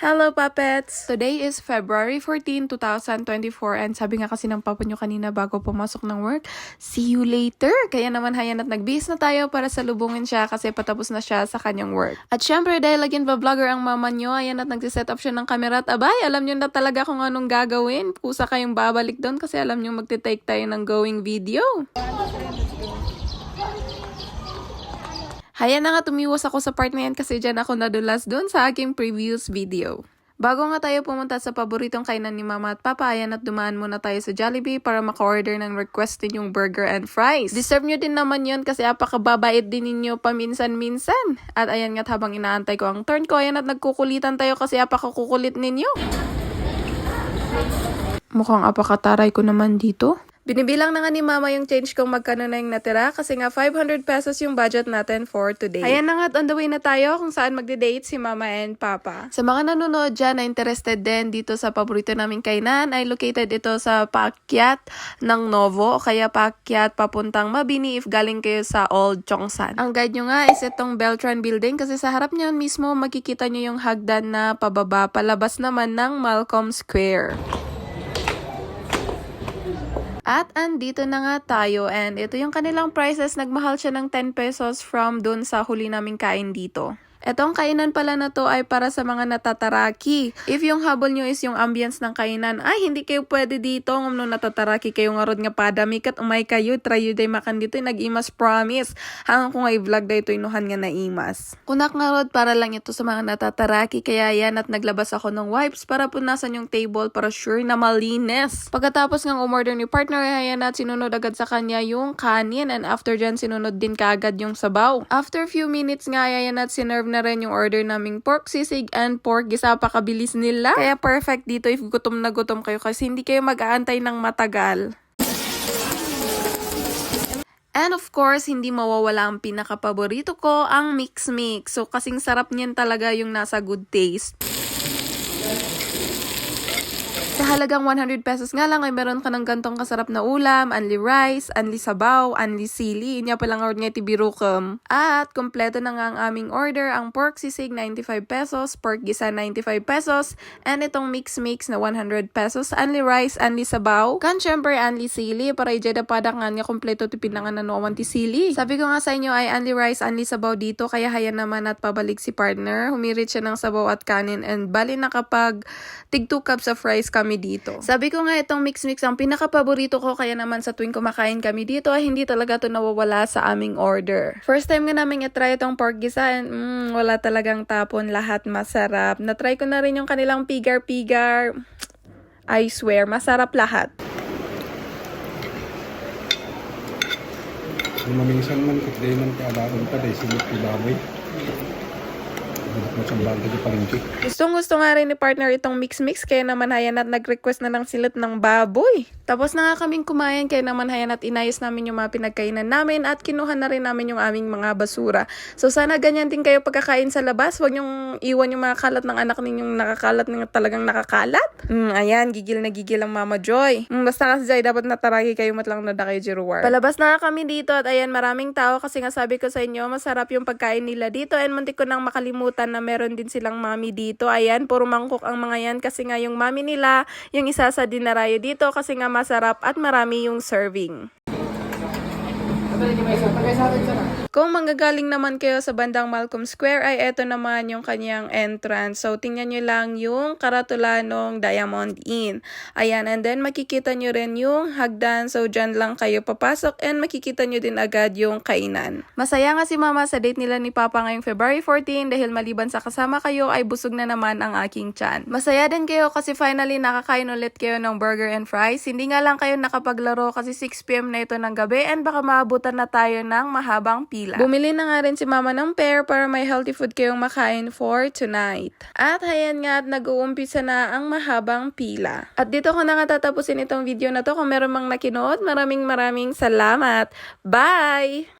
Hello, puppets! Today is February 14, 2024 and sabi nga kasi ng papa nyo kanina bago pumasok ng work, see you later! Kaya naman hayan at nagbihis na tayo para salubungin siya kasi patapos na siya sa kanyang work. At syempre, dahil again vlogger ang mama nyo, ayan at nagsiset up siya ng camera at abay, alam nyo na talaga kung anong gagawin. Pusa kayong babalik doon kasi alam nyo magte-take tayo ng going video. Haya na nga tumiwas ako sa part na yan kasi dyan ako nadulas doon sa aking previous video. Bago nga tayo pumunta sa paboritong kainan ni mama at papa, ayan at dumaan muna tayo sa Jollibee para maka-order ng request din yung burger and fries. Deserve nyo din naman yun kasi apakababait din ninyo paminsan-minsan. At ayan nga't habang inaantay ko ang turn ko, ayan at nagkukulitan tayo kasi apakakukulit ninyo. Mukhang apakataray ko naman dito. Binibilang na nga ni Mama yung change kung magkano na yung natira kasi nga 500 pesos yung budget natin for today. Ayan na nga, on the way na tayo kung saan magde-date si Mama and Papa. Sa mga nanonood dyan na interested din dito sa paborito naming kainan ay located ito sa paakyat ng Novo o kaya paakyat papuntang Mabini if galing kayo sa Old Chongsan. Ang guide nyo nga is itong Beltran Building kasi sa harap niyan mismo makikita nyo yung hagdan na pababa palabas naman ng Malcolm Square. At andito na nga tayo and ito yung kanilang prices. Nagmahal siya ng 10 pesos from dun sa huli naming kain dito. Etong kainan pala na to ay para sa mga natataraki. If yung habol nyo is yung ambience ng kainan, ay hindi kayo pwede dito ngam no natataraki kayo nga rod nga padamik at umay kayo, try yun day makan dito nag-imas promise. Hanggang kung ay vlog day ito inuhan nga naimas. Kunak nga rod para lang ito sa mga natataraki kaya yan at naglabas ako ng wipes para punasan yung table para sure na malinis. Pagkatapos ng umorder ni partner ay yan at sinunod agad sa kanya yung kanin and after dyan sinunod din kaagad yung sabaw. After few minutes nga ay yan at sinerve na rin yung order naming pork sisig and pork gisa pakabilis nila. Kaya perfect dito if gutom na gutom kayo kasi hindi kayo mag-aantay ng matagal. And of course, hindi mawawala ang pinaka-paborito ko, ang mix mix. So, kasing sarap niyan talaga yung nasa good taste. Sa halagang 100 pesos nga lang ay meron ka ng gantong kasarap na ulam, anli rice, anli sabaw, anli sili, inya palang order nga tibirukum. At kompleto na nga ang aming order, ang pork sisig 95 pesos, pork gisa 95 pesos, and itong mix mix na 100 pesos, anli rice, anli sabaw, kan syempre anli sili, para ijada pada nga nga kompleto tipid na nga nanuawan ti sili. Sabi ko nga sa inyo ay anli rice, anli sabaw dito, kaya haya naman at pabalik si partner, humirit siya ng sabaw at kanin, and bali na kapag tig 2 cups of rice kami dito. Sabi ko nga itong mix-mix ang pinaka-paborito ko kaya naman sa tuwing kumakain kami dito ay hindi talaga to nawawala sa aming order. First time nga namin i-try itong pork gisa and mm, wala talagang tapon lahat masarap. Na-try ko na rin yung kanilang pigar-pigar. I swear, masarap lahat. Maminsan man kit day man ka adaon pa day silip ti Gustong gusto nga rin ni partner itong mix-mix kaya naman hayan at nag-request na ng silat ng baboy. Tapos na nga kaming kumain kaya naman hayan at inayos namin yung mga pinagkainan namin at kinuha na rin namin yung aming mga basura. So sana ganyan din kayo pagkakain sa labas. Huwag yung iwan yung mga kalat ng anak ninyong nakakalat ng talagang nakakalat. Mm, ayan, gigil na gigil ang Mama Joy. Mm, basta kasi Jai, dapat nataragi kayo matlang na kayo Jeruar. Palabas na nga kami dito at ayan, maraming tao kasi nga sabi ko sa inyo, masarap yung pagkain nila dito and muntik ko nang makalimutan na meron din silang mami dito. Ayan, puro mangkok ang mga yan kasi nga yung mami nila, yung isa sa dinarayo dito kasi nga masarap at marami yung serving. Kung manggagaling naman kayo sa bandang Malcolm Square ay eto naman yung kanyang entrance. So tingnan nyo lang yung karatula ng Diamond Inn. Ayan, and then makikita nyo rin yung hagdan. So dyan lang kayo papasok and makikita nyo din agad yung kainan. Masaya nga si mama sa date nila ni Papa ngayong February 14 dahil maliban sa kasama kayo ay busog na naman ang aking chan. Masaya din kayo kasi finally nakakain ulit kayo ng burger and fries. Hindi nga lang kayo nakapaglaro kasi 6pm na ito ng gabi and baka maabutan na tayo ng mahabang pila. Bumili na nga rin si mama ng pear para may healthy food kayong makain for tonight. At hayan nga at nag-uumpisa na ang mahabang pila. At dito ko na nga tatapusin itong video na to. Kung meron mang nakinood, maraming maraming salamat. Bye!